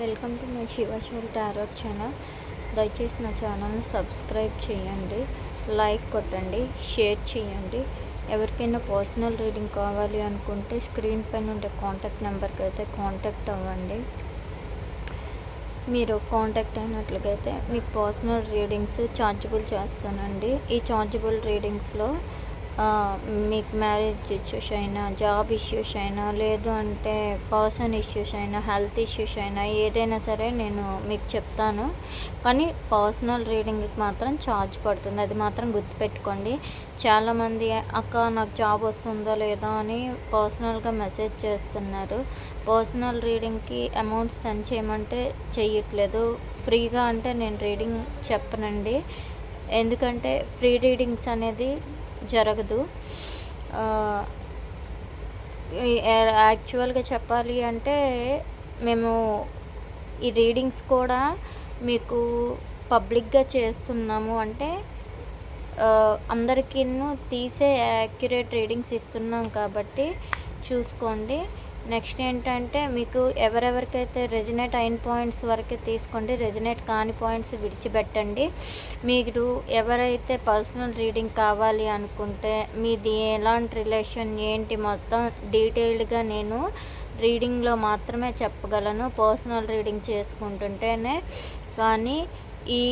Welcome to my Shivashiva tarot channel. దయచేసి నా ఛానల్ని సబ్స్క్రైబ్ చేయండి లైక్ కొట్టండి షేర్ చేయండి. ఎవరికైనా పర్సనల్ రీడింగ్ కావాలి అనుకుంటే స్క్రీన్ పైన ఉండే కాంటాక్ట్ నెంబర్కి అయితే కాంటాక్ట్ అవ్వండి. మీరు కాంటాక్ట్ అయినట్లుగైతే మీకు పర్సనల్ రీడింగ్స్ ఛార్జబుల్ చేస్తానండి. ఈ ఛార్జబుల్ రీడింగ్స్లో మీకు మ్యారేజ్ ఇష్యూస్ అయినా జాబ్ ఇష్యూస్ అయినా లేదు అంటే పర్సన్ ఇష్యూస్ అయినా హెల్త్ ఇష్యూస్ అయినా ఏదైనా సరే నేను మీకు చెప్తాను. కానీ పర్సనల్ రీడింగ్కి మాత్రం ఛార్జ్ పడుతుంది. అది మాత్రం గుర్తుపెట్టుకోండి. చాలామంది అక్క నాకు జాబ్ వస్తుందో లేదో? అని పర్సనల్గా మెసేజ్ చేస్తున్నారు. పర్సనల్ రీడింగ్కి అమౌంట్ సెండ్ చేయమంటే చెయ్యట్లేదు. ఫ్రీగా అంటే నేను రీడింగ్ చెప్పనండి. ఎందుకంటే ఫ్రీ రీడింగ్స్ అనేది జరగదు. యాక్చువల్గా చెప్పాలి అంటే మేము ఈ రీడింగ్స్ కూడా మీకు పబ్లిక్గా చేస్తున్నాము అంటే అందరికీ తీసే యాక్యురేట్ రీడింగ్స్ ఇస్తున్నాం కాబట్టి చూసుకోండి. నెక్స్ట్ ఏంటంటే మీకు ఎవరెవరికైతే రెజినేట్ అయిన పాయింట్స్ వరకే తీసుకోండి రెజినేట్ కాని పాయింట్స్ విడిచిపెట్టండి. మీరు ఎవరైతే పర్సనల్ రీడింగ్ కావాలి అనుకుంటే మీది ఎలాంటి రిలేషన్ ఏంటి మొత్తం డీటెయిల్డ్గా నేను రీడింగ్లో మాత్రమే చెప్పగలను. పర్సనల్ రీడింగ్ చేసుకుంటుంటేనే. కానీ ఈ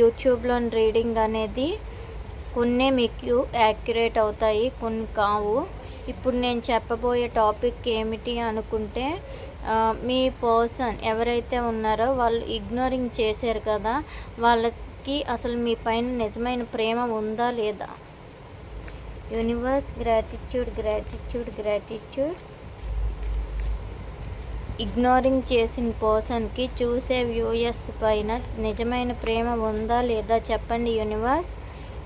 యూట్యూబ్లోని రీడింగ్ అనేది కొన్ని మీకు యాక్యురేట్ అవుతాయి కొన్ని కావు. ఇప్పుడు నేను చెప్పబోయే టాపిక్ ఏమిటి అనుకుంటే మీ పర్సన్ ఎవరైతే ఉన్నారో వాళ్ళు ఇగ్నోరింగ్ చేశారు కదా వాళ్ళకి అసలు మీ పైన నిజమైన ప్రేమ ఉందా లేదా? Universe gratitude gratitude gratitude. Ignoring చేసిన పర్సన్కి చూసే వ్యూయర్స్ పైన నిజమైన ప్రేమ ఉందా లేదా చెప్పండి universe.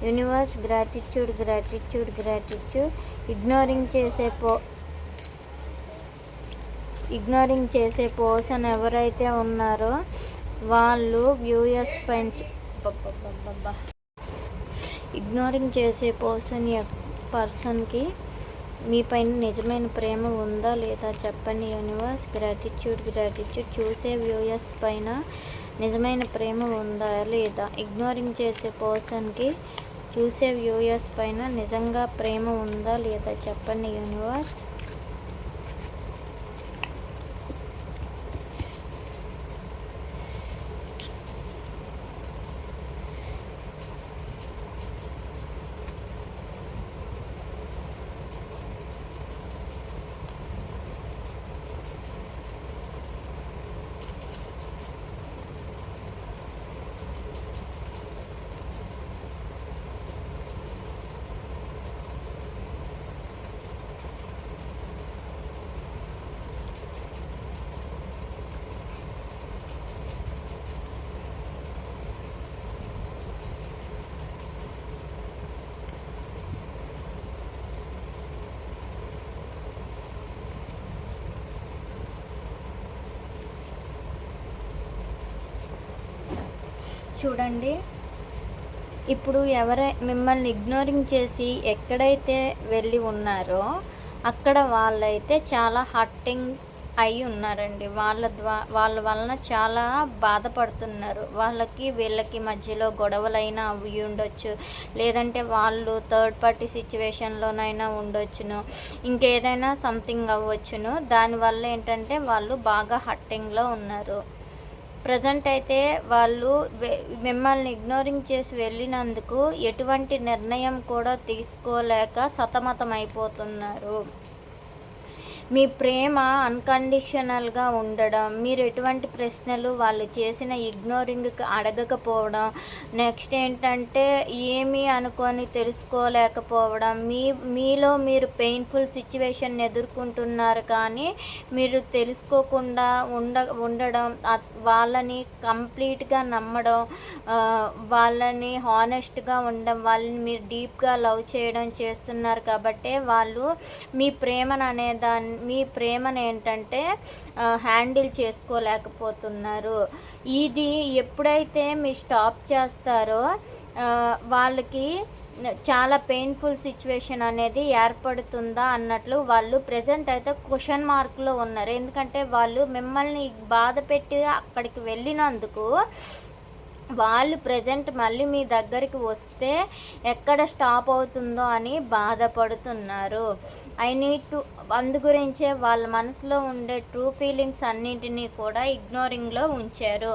Universe gratitude gratitude gratitude. Ignoring చేసే పో ఇగ్నోరింగ్ చేసే పర్సన్ ఎవరైతే ఉన్నారో వాళ్ళు వ్యూయర్స్ పైన ఇగ్నోరింగ్ చేసే పర్సన్ పర్సన్కి మీ పైన నిజమైన ప్రేమ ఉందా లేదా చెప్పండి. యూనివర్స్ గ్రాటిట్యూడ్ గ్రాటిట్యూడ్ చూసే వ్యూయర్స్ పైన నిజమైన ప్రేమ ఉందా లేదా? ఇగ్నోరింగ్ చేసే పర్సన్కి చూసే వ్యూయర్స్ పైన నిజంగా ప్రేమ ఉందా లేదా చెప్పండి యూనివర్స్ చూడండి. ఇప్పుడు ఎవరై మిమ్మల్ని ఇగ్నోరింగ్ చేసి ఎక్కడైతే వెళ్ళి ఉన్నారో అక్కడ వాళ్ళైతే చాలా హర్టింగ్ అయి ఉన్నారండి. వాళ్ళ ద్వా వాళ్ళ వలన చాలా బాధపడుతున్నారు. వాళ్ళకి వీళ్ళకి మధ్యలో గొడవలైనా అవి ఉండొచ్చు. లేదంటే వాళ్ళు థర్డ్ పార్టీ సిచ్యువేషన్లోనైనా ఉండొచ్చును. ఇంకేదైనా సంథింగ్ అవ్వచ్చును. దానివల్ల ఏంటంటే వాళ్ళు బాగా హట్టింగ్లో ఉన్నారు. ప్రజెంట్ అయితే వాళ్ళు మిమ్మల్ని ఇగ్నోరింగ్ చేసి వెళ్ళినందుకు ఎటువంటి నిర్ణయం కూడా తీసుకోలేక సతమతం అయిపోతున్నారు మీ ప్రేమ అన్కండిషనల్గా ఉండడం మీరు ఎటువంటి ప్రశ్నలు వాళ్ళు చేసిన ఇగ్నోరింగ్కి అడగకపోవడం నెక్స్ట్ ఏంటంటే ఏమీ అనుకొని తెలుసుకోలేకపోవడం మీ మీలో మీరు పెయిన్ఫుల్ సిచ్యువేషన్ ఎదుర్కొంటున్నారు కానీ మీరు తెలుసుకోకుండా ఉండ ఉండడం వాళ్ళని కంప్లీట్గా నమ్మడం వాళ్ళని హానెస్ట్గా ఉండడం వాళ్ళని మీరు డీప్గా లవ్ చేయడం చేస్తున్నారు కాబట్టి వాళ్ళు మీ ప్రేమను అనే దాన్ని మీ ప్రేమను ఏంటంటే హ్యాండిల్ చేసుకోలేకపోతున్నారు. ఇది ఎప్పుడైతే మీరు స్టాప్ చేస్తారో వాళ్ళకి చాలా పెయిన్ఫుల్ సిచ్యువేషన్ అనేది ఏర్పడుతుందా అన్నట్లు వాళ్ళు ప్రజెంట్ అయితే క్వశ్చన్ మార్క్లో ఉన్నారు. ఎందుకంటే వాళ్ళు మిమ్మల్ని బాధ పెట్టి అక్కడికి వెళ్ళినందుకు వాళ్ళు ప్రజెంట్ మళ్ళీ మీ దగ్గరికి వస్తే ఎక్కడ స్టాప్ అవుతుందో అని బాధపడుతున్నారు. ఐ నీడ్ టు అందు గురించే వాళ్ళ మనసులో ఉండే ట్రూ ఫీలింగ్స్ అన్నింటినీ కూడా ఇగ్నోరింగ్లో ఉంచారు.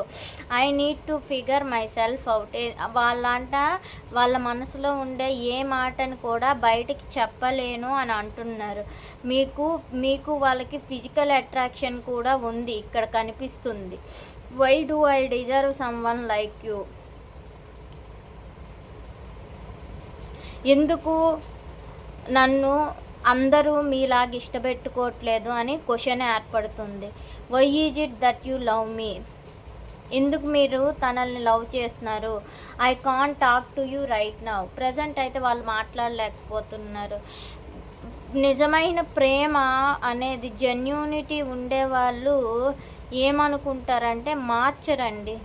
I need to figure myself out వాళ్ళంట వాళ్ళ మనసులో ఉండే ఏ మాటను కూడా బయటికి చెప్పలేను అని అంటున్నారు. మీకు మీకు వాళ్ళకి ఫిజికల్ అట్రాక్షన్ కూడా ఉంది ఇక్కడ కనిపిస్తుంది. Why do I deserve someone like you ఎందుకు నన్ను అందరూ మీలాగా ఇష్టపెట్టుకోవట్లేదు అని క్వశ్చన్ ఏర్పడుతుంది. Why is it that you love me ఎందుకు మీరు తనల్ని లవ్ చేస్తున్నారు? I can't talk to you right now present అయితే వాళ్ళు మాట్లాడలేకపోతున్నారు. నిజమైన ప్రేమ అనేది జెన్యూనిటీ ఉండేవాళ్ళు ఏమనుకుంటారంటే మార్చరండి.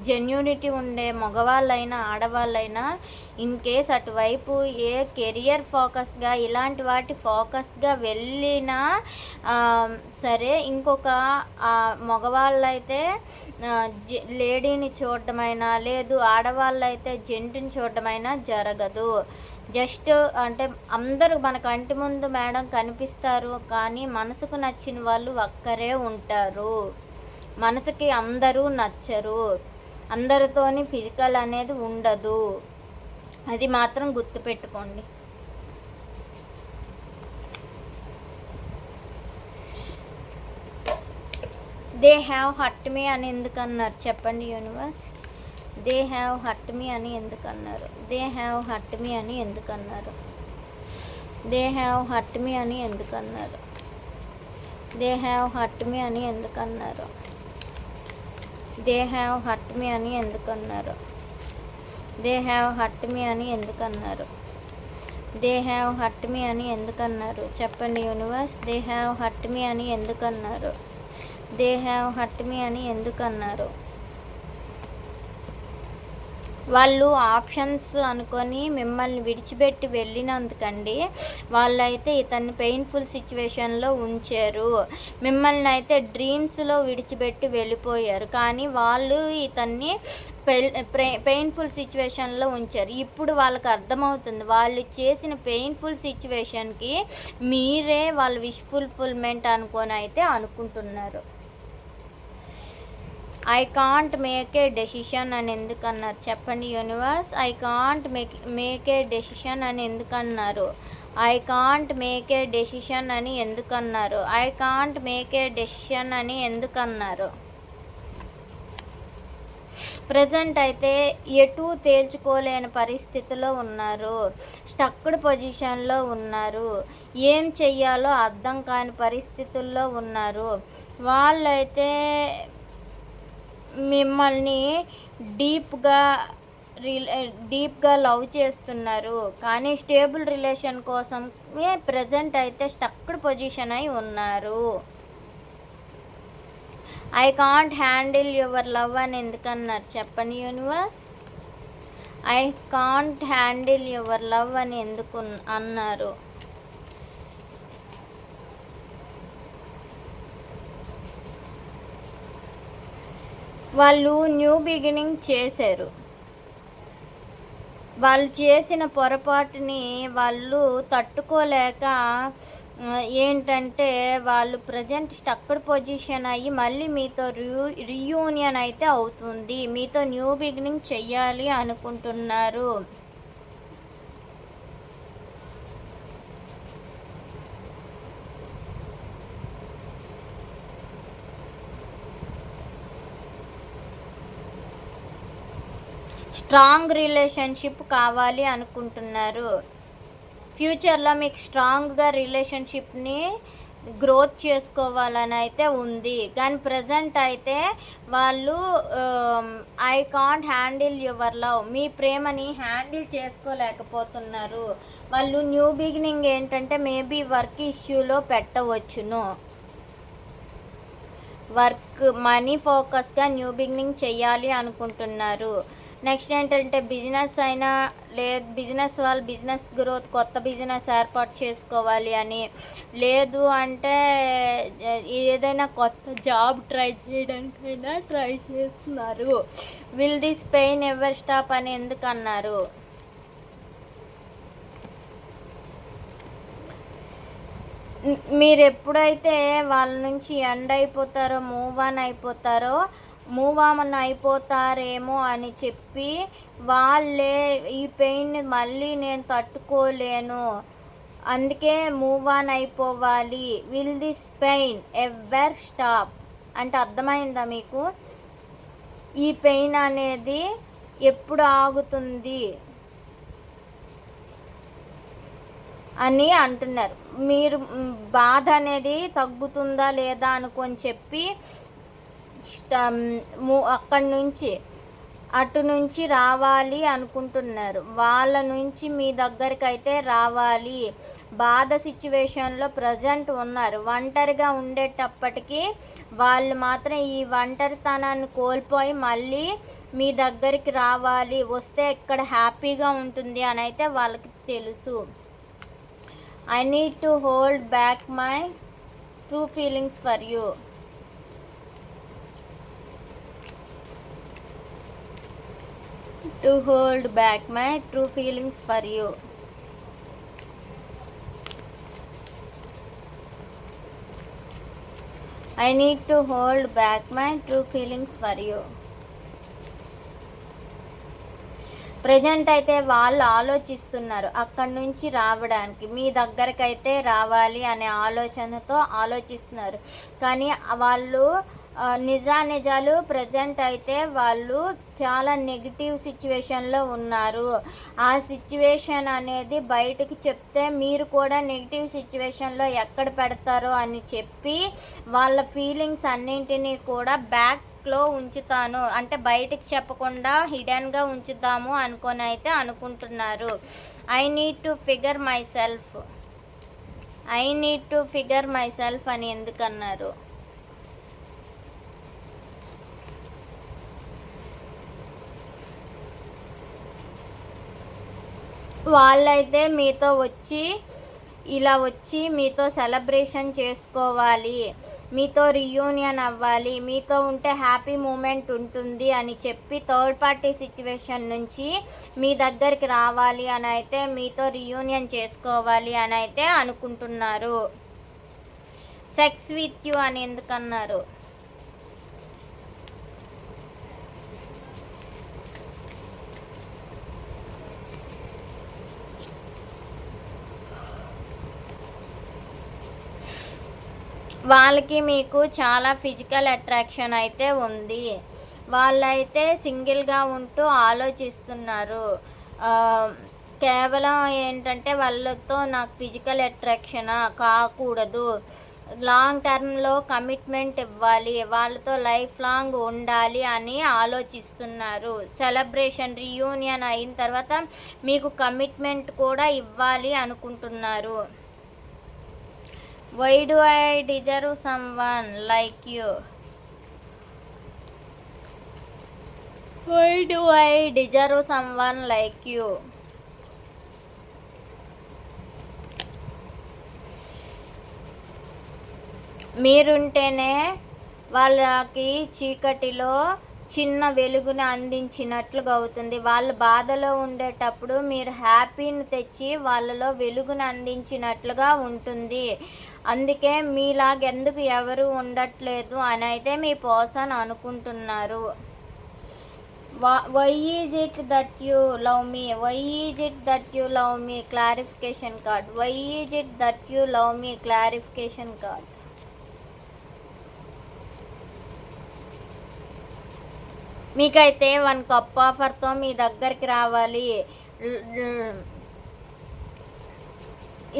జెన్యూనిటీ ఉండే మగవాళ్ళైనా ఆడవాళ్ళైనా ఇన్ కేస్ అటువైపు ఏ కెరియర్ ఫోకస్గా ఇలాంటి వాటి ఫోకస్గా వెళ్ళినా సరే ఇంకొక మగవాళ్ళైతే జె- లేడీని చూడటమైనా లేదు ఆడవాళ్ళైతే జెంట్ని చూడటమైనా జరగదు. జస్ట్ అంటే అందరూ మన కంటి ముందు మేడం కనిపిస్తారు కానీ మనసుకు నచ్చిన వాళ్ళు ఒక్కరే ఉంటారు. మనసుకి అందరూ నచ్చరు. అందరితోని ఫిజికల్ అనేది ఉండదు. అది మాత్రం గుర్తుపెట్టుకోండి దే హ్యావ్ హట్ మీ అని ఎందుకు అన్నారు చెప్పండి universe they have hurt me అని ఎందుకు అన్నారు దే హ్యావ్ హట్ మీ అని ఎందుకు అన్నారు దే హ్యావ్ హట్ మీ అని ఎందుకు అన్నారు దే హ్యావ్ హట్ మీ అని ఎందుకు అన్నారు దే హ్యావ్ హట్ మీ అని ఎందుకు అన్నారు దే హ్యావ్ హట్ మీ అని ఎందుకు అన్నారు దే హ్యావ్ హట్ మీ అని ఎందుకు అన్నారు చెప్పండి universe. They have hurt me అని ఎందుకు అన్నారు దే హ్యావ్ హట్ మీ అని ఎందుకు అన్నారు వాళ్ళు ఆప్షన్స్ అనుకొని మిమ్మల్ని విడిచిపెట్టి వెళ్ళినందుకండి. వాళ్ళైతే ఇతన్ని పెయిన్ఫుల్ సిచ్యువేషన్లో ఉంచారు. మిమ్మల్ని అయితే డ్రీమ్స్లో విడిచిపెట్టి వెళ్ళిపోయారు. కానీ వాళ్ళు ఇతన్ని పెయిన్ఫుల్ సిచ్యువేషన్లో ఉంచారు. ఇప్పుడు వాళ్ళకి అర్థమవుతుంది. వాళ్ళు చేసిన పెయిన్ఫుల్ సిచ్యువేషన్కి మీరే వాళ్ళ విష్ ఫుల్ఫిల్మెంట్ అనుకొని అయితే అనుకుంటున్నారు. I can't make a decision అని ఎందుకు అన్నారు చెప్పండి universe I can't make make a decision అని ఎందుకన్నారు? I can't make a decision అని ఎందుకన్నారు? I can't make a decision అని ఎందుకన్నారు? ప్రజెంట్ అయితే ఎటు తేల్చుకోలేని పరిస్థితిలో ఉన్నారు. స్టక్డ్ పొజిషన్లో ఉన్నారు. ఏం చెయ్యాలో అర్థం కాని పరిస్థితుల్లో ఉన్నారు. వాళ్ళైతే మిమ్మల్ని డీప్గా రిలే డీప్గా లవ్ చేస్తున్నారు. కానీ స్టేబుల్ రిలేషన్ కోసమే ప్రజెంట్ అయితే స్టక్డ్ పొజిషన్ అయి ఉన్నారు. I can't handle your love అని ఎందుకన్నారు? చెప్పండి universe. I can't handle your love అని ఎందుకు అన్నారు? వాళ్ళు న్యూ బిగినింగ్ చేశారు. వాళ్ళు చేసిన పొరపాటుని వాళ్ళు తట్టుకోలేక ఏంటంటే వాళ్ళు ప్రజెంట్ స్టక్డ్ పొజిషన్ అయ్యి మళ్ళీ మీతో రియూ రీయూనియన్ అయితే అవుతుంది. మీతో న్యూ బిగినింగ్ చెయ్యాలి అనుకుంటున్నారు. స్ట్రాంగ్ రిలేషన్షిప్ కావాలి అనుకుంటున్నారు. ఫ్యూచర్లో మీకు స్ట్రాంగ్గా రిలేషన్షిప్ని గ్రోత్ చేసుకోవాలని అయితే ఉంది. కానీ ప్రజెంట్ అయితే వాళ్ళు I can't handle your love. మీ ప్రేమని హ్యాండిల్ చేసుకోలేకపోతున్నారు. వాళ్ళు న్యూ బిగినింగ్ ఏంటంటే మేబీ వర్క్ ఇష్యూలో పెట్టవచ్చును. వర్క్ మనీ ఫోకస్గా న్యూ బిగినింగ్ చేయాలి అనుకుంటున్నారు. నెక్స్ట్ ఏంటంటే బిజినెస్ అయినా లేదు బిజినెస్ వాళ్ళు బిజినెస్ గ్రోత్ కొత్త బిజినెస్ ఏర్పాటు చేసుకోవాలి అని. లేదు అంటే ఏదైనా కొత్త జాబ్ ట్రై చేయడానికైనా ట్రై చేస్తున్నారు. Will this pain ever stop అని ఎందుకు అన్నారు మీరు ఎప్పుడైతే వాళ్ళ నుంచి ఎండ్ అయిపోతారో మూవ్ ఆన్ అయిపోతారో మూవ్ ఆన్ అయిపోతారేమో అని చెప్పి వాళ్ళే ఈ పెయిన్ని మళ్ళీ నేను తట్టుకోలేను. అందుకే మూవ్ ఆన్ అయిపోవాలి. Will this pain ever stop అంటే అర్థమైందా మీకు? ఈ పెయిన్ అనేది ఎప్పుడు ఆగుతుంది? అని అంటున్నారు. మీరు బాధ అనేది తగ్గుతుందా లేదా అనుకొని చెప్పి అక్కడి నుంచి అటు నుంచి రావాలి అనుకుంటున్నారు. వాళ్ళ నుంచి మీ దగ్గరికి అయితే రావాలి. బాధ సిచ్యువేషన్లో ప్రజెంట్ ఉన్నారు. ఒంటరిగా ఉండేటప్పటికీ వాళ్ళు మాత్రం ఈ ఒంటరితనాన్ని కోల్పోయి మళ్ళీ మీ దగ్గరికి రావాలి. వస్తే ఇక్కడ హ్యాపీగా ఉంటుంది అని అయితే వాళ్ళకి తెలుసు. I need to hold back my true feelings for you to hold back my true feelings for you I need to hold back my true feelings for you present అయితే వాళ్ళు ఆలోచిస్తున్నారు. అక్కడి నుంచి రావడానికి మీ దగ్గరకైతే రావాలి అనే ఆలోచనతో ఆలోచిస్తున్నారు. కానీ వాళ్ళు నిజానిజాలు ప్రజెంట్ అయితే వాళ్ళు చాలా నెగిటివ్ సిచ్యువేషన్లో ఉన్నారు. ఆ సిచ్యువేషన్ అనేది బయటకు చెప్తే మీరు కూడా నెగిటివ్ సిచ్యువేషన్లో ఎక్కడ పెడతారో అని చెప్పి వాళ్ళ ఫీలింగ్స్ అన్నింటినీ కూడా బ్యాక్లో ఉంచుతాను. అంటే బయటికి చెప్పకుండా హిడెన్గా ఉంచుతాము అనుకొని అయితే అనుకుంటున్నారు. I need to figure myself I need to figure myself అని ఎందుకన్నారు? వాళ్ళైతే మీతో వచ్చి ఇలా వచ్చి మీతో సెలబ్రేషన్ చేసుకోవాలి మీతో రియూనియన్ అవ్వాలి మీతో ఉంటే హ్యాపీ మూమెంట్ ఉంటుంది అని చెప్పి థర్డ్ పార్టీ సిచ్యువేషన్ నుంచి మీ దగ్గరికి రావాలి అని అయితే మీతో రియూనియన్ చేసుకోవాలి అని అయితే అనుకుంటున్నారు. సెక్స్ విత్ యూ అని ఎందుకన్నారు? వాళ్ళకి మీకు చాలా ఫిజికల్ అట్రాక్షన్ అయితే ఉంది. వాళ్ళైతే సింగిల్గా ఉంటూ ఆలోచిస్తున్నారు. కేవలం ఏంటంటే వాళ్ళతో నాకు ఫిజికల్ అట్రాక్షన్ కాకూడదు. లాంగ్ టర్మ్లో కమిట్మెంట్ ఇవ్వాలి వాళ్ళతో లైఫ్ లాంగ్ ఉండాలి అని ఆలోచిస్తున్నారు. సెలబ్రేషన్ రీయూనియన్ అయిన తర్వాత మీకు కమిట్మెంట్ కూడా ఇవ్వాలి అనుకుంటున్నారు. Why do I deserve someone like you why do I deserve someone like you మీరుంటేనే వాళ్ళకి చీకటిలో చిన్న వెలుగుని అందించినట్లుగా అవుతుంది. వాళ్ళు బాధలో ఉండేటప్పుడు మీరు హ్యాపీని తెచ్చి వాళ్ళలో వెలుగుని అందించినట్లుగా ఉంటుంది. అందుకే మీలాగెందుకు ఎవరు ఉండట్లేదు అని అయితే మీ పర్సన్ అనుకుంటున్నారు. Why is it that you love me? Why is it that you love me? Clarification card. Why is it that you love me? Clarification card. మీకైతే వన్ కప్ ఆఫర్తో మీ దగ్గరికి రావాలి.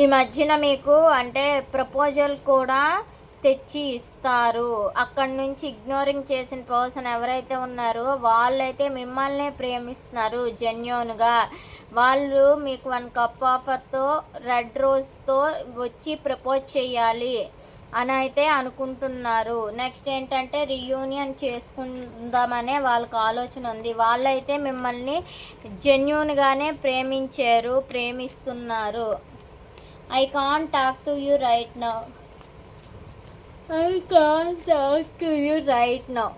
ఈ మధ్యన మీకు అంటే ప్రపోజల్ కూడా తెచ్చి ఇస్తారు. అక్కడి నుంచి ఇగ్నోరింగ్ చేసిన పర్సన్ ఎవరైతే ఉన్నారో వాళ్ళైతే మిమ్మల్నే ప్రేమిస్తున్నారు జెన్యున్గా వాళ్ళు మీకు వన్ కప్ ఆఫర్తో రెడ్ రోజ్తో వచ్చి ప్రపోజ్ చేయాలి అని అయితే అనుకుంటున్నారు. నెక్స్ట్ ఏంటంటే రియూనియన్ చేసుకుందామనే వాళ్ళకి ఆలోచన ఉంది. వాళ్ళైతే మిమ్మల్ని జెన్యున్గానే ప్రేమించారు ప్రేమిస్తున్నారు. I can talk to you right now I can talk to you right now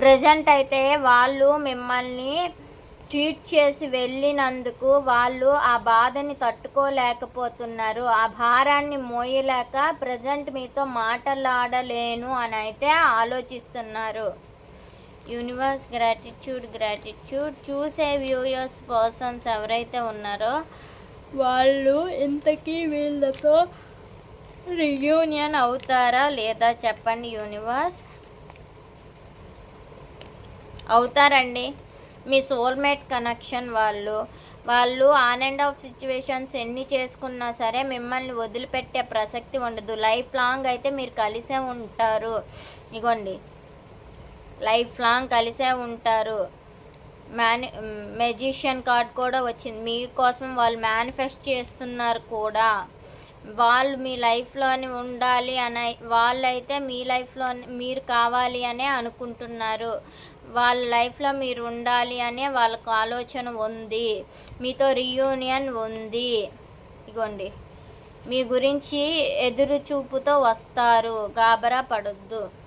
present అయితే వాళ్ళు మిమ్మల్ని ట్వీట్ చేసి వెళ్ళినందుకు వాళ్ళు ఆ బాధని తట్టుకోలేకపోతున్నారు. ఆ భారాన్ని మోయలేక ప్రజెంట్ మీతో మాటలాడలేను అని అయితే ఆలోచిస్తున్నారు. Universe gratitude gratitude. చూసే వ్యూయర్స్ పర్సన్స్ ఎవరైతే ఉన్నారో వాళ్ళు ఇంతకీ వీళ్ళతో రియూనియన్ అవుతారా లేదా చెప్పండి యూనివర్స్? అవుతారండి. మీ సోల్మేట్ కనెక్షన్ వాళ్ళు వాళ్ళు ఆన్ అండ్ ఆఫ్ సిచ్యువేషన్స్ ఎన్ని చేసుకున్నా సరే మిమ్మల్ని వదిలిపెట్టే ప్రసక్తి ఉండదు. లైఫ్ లాంగ్ అయితే మీరు కలిసే ఉంటారు. ఇగోండి. లైఫ్ లాంగ్ కలిసే ఉంటారు. మేని మెజిషియన్ కార్డ్ కూడా వచ్చింది. మీకోసం వాళ్ళు మేనిఫెస్ట్ చేస్తున్నారు కూడా. వాళ్ళు మీ లైఫ్లోని ఉండాలి అని వాళ్ళైతే మీ లైఫ్లో మీరు కావాలి అనే అనుకుంటున్నారు. వాళ్ళ లైఫ్లో మీరు ఉండాలి అనే వాళ్ళకు ఆలోచన ఉంది. మీతో రియూనియన్ ఉంది. ఇగోండి. మీ గురించి ఎదురు చూపుతో వస్తారు. గాబరా పడొద్దు.